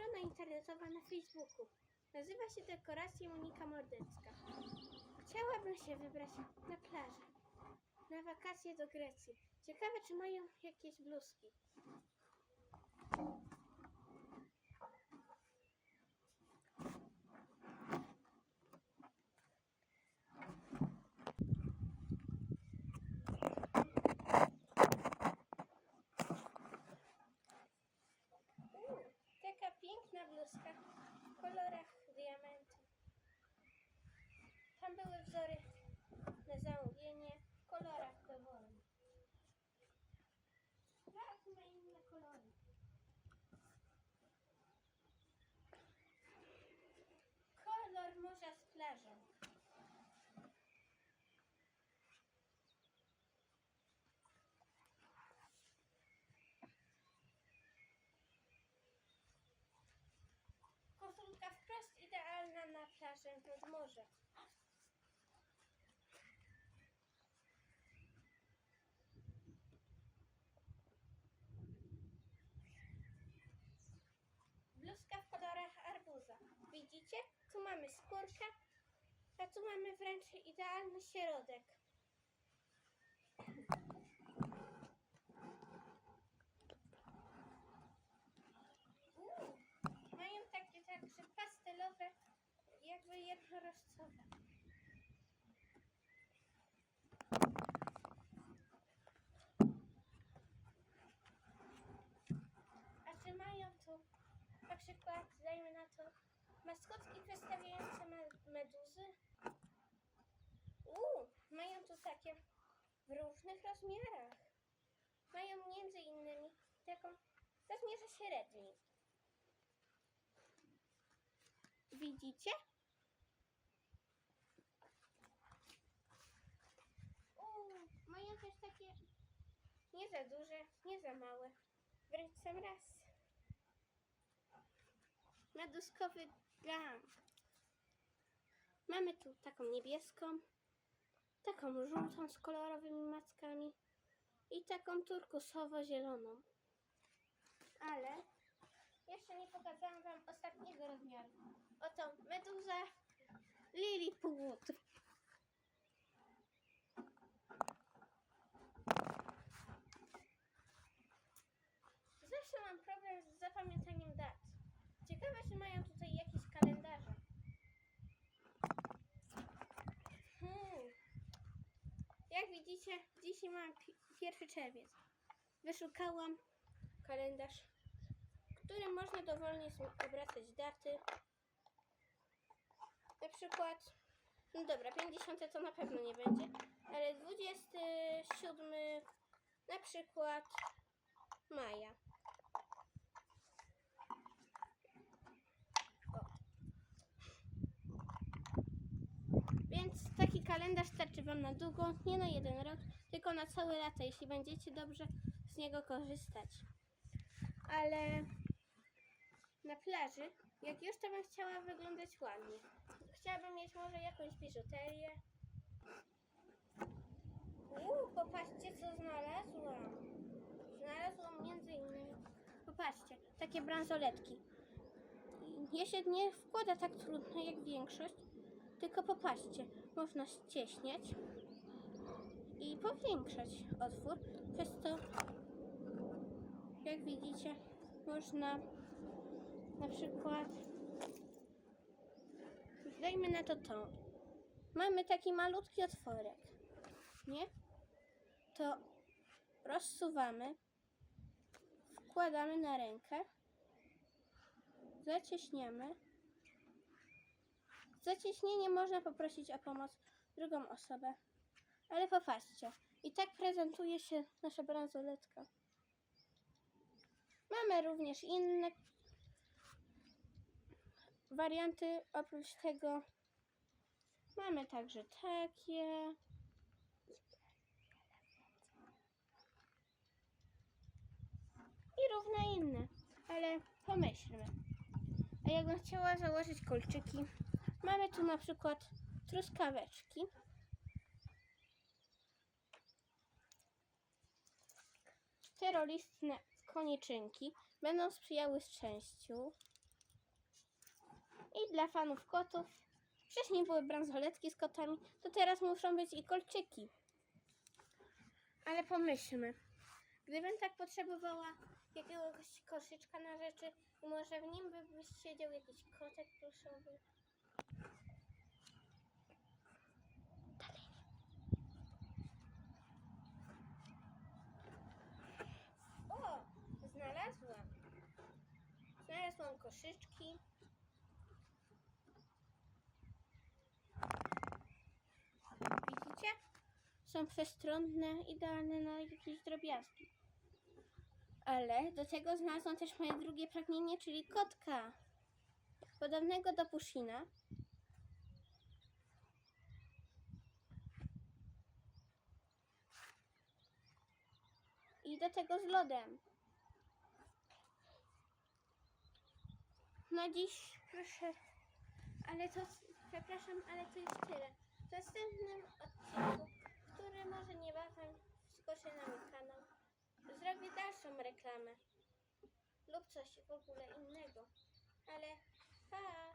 strona internetowa na Facebooku. Nazywa się Dekoracje Monika Mordecka. Chciałabym się wybrać na plażę, na wakacje do Grecji. Ciekawe, czy mają jakieś bluzki. Uuu, taka piękna bluzka w kolorach diamentu. Tam były wzory na zamówienie w kolorach dowolnych. Tak, ma inne kolory. Kolor morza z plażą. Koszulka wprost idealna na plażę nad morze. Bluzka w kolorach arbuza. Widzicie? Tu mamy skórkę, a tu mamy wręcz idealny środek. Uuu, mają takie także pastelowe, jakby jednorożcowe. A czy mają tu na przykład, dajmy na to, maskotki przedstawiające me- meduzy? Uuu, mają tu takie w różnych rozmiarach. Mają między innymi taką rozmiarze średnim. Widzicie? Uuu, mają też takie nie za duże, nie za małe. Wręcz sam raz. Meduskowy gang. Mamy tu taką niebieską, taką żółtą z kolorowymi mackami i taką turkusowo-zieloną. Ale jeszcze nie pokazałam Wam ostatniego rozmiaru. Oto meduza Lilliput. Zawsze mam problem z zapamiętaniem dat. Ciekawe, czy mają tutaj Jak widzicie, dzisiaj mam pi- pierwszy czerwiec. Wyszukałam kalendarz, w którym można dowolnie obracać daty. Na przykład, no dobra, 50 to na pewno nie będzie, ale 27 na przykład maja. Więc taki kalendarz starczy Wam na długo, nie na jeden rok, tylko na całe lata, jeśli będziecie dobrze z niego korzystać. Ale na plaży, jak już to bym chciała wyglądać ładnie. Chciałabym mieć może jakąś biżuterię. Uuu, popatrzcie co znalazłam. Znalazłam między innymi, popatrzcie, takie bransoletki. Je się nie wkłada tak trudno jak większość, tylko popatrzcie, można ścieśniać i powiększać otwór. Przez to, jak widzicie, można na przykład, dajmy na to tą. Mamy taki malutki otworek, nie? To rozsuwamy, wkładamy na rękę, zacieśniamy. Zacieśnienie można poprosić o pomoc drugą osobę. Ale popatrzcie, i tak prezentuje się nasza bransoletka. Mamy również inne warianty. Oprócz tego mamy także takie. I równe inne. Ale pomyślmy. A jakbym chciała założyć kolczyki, mamy tu na przykład truskaweczki. Terroristne koniczynki będą sprzyjały szczęściu. I dla fanów kotów. Wcześniej były bransoletki z kotami, to teraz muszą być i kolczyki. Ale pomyślmy, gdybym tak potrzebowała jakiegoś koszyczka na rzeczy, może w nim by siedział jakiś kotek pluszowy. Dalej. O, znalazłam. Znalazłam koszyczki. Widzicie? Są przestronne, idealne na jakieś drobiazgi. Ale do tego znalazłam też moje drugie pragnienie, czyli kotka. Podobnego do Pushina. I do tego z lodem. Na dziś proszę, ale to, przepraszam, ale to jest tyle. W następnym odcinku, który może niebawem skoczy na mój kanał, zrobię dalszą reklamę lub coś w ogóle innego. Ale pa!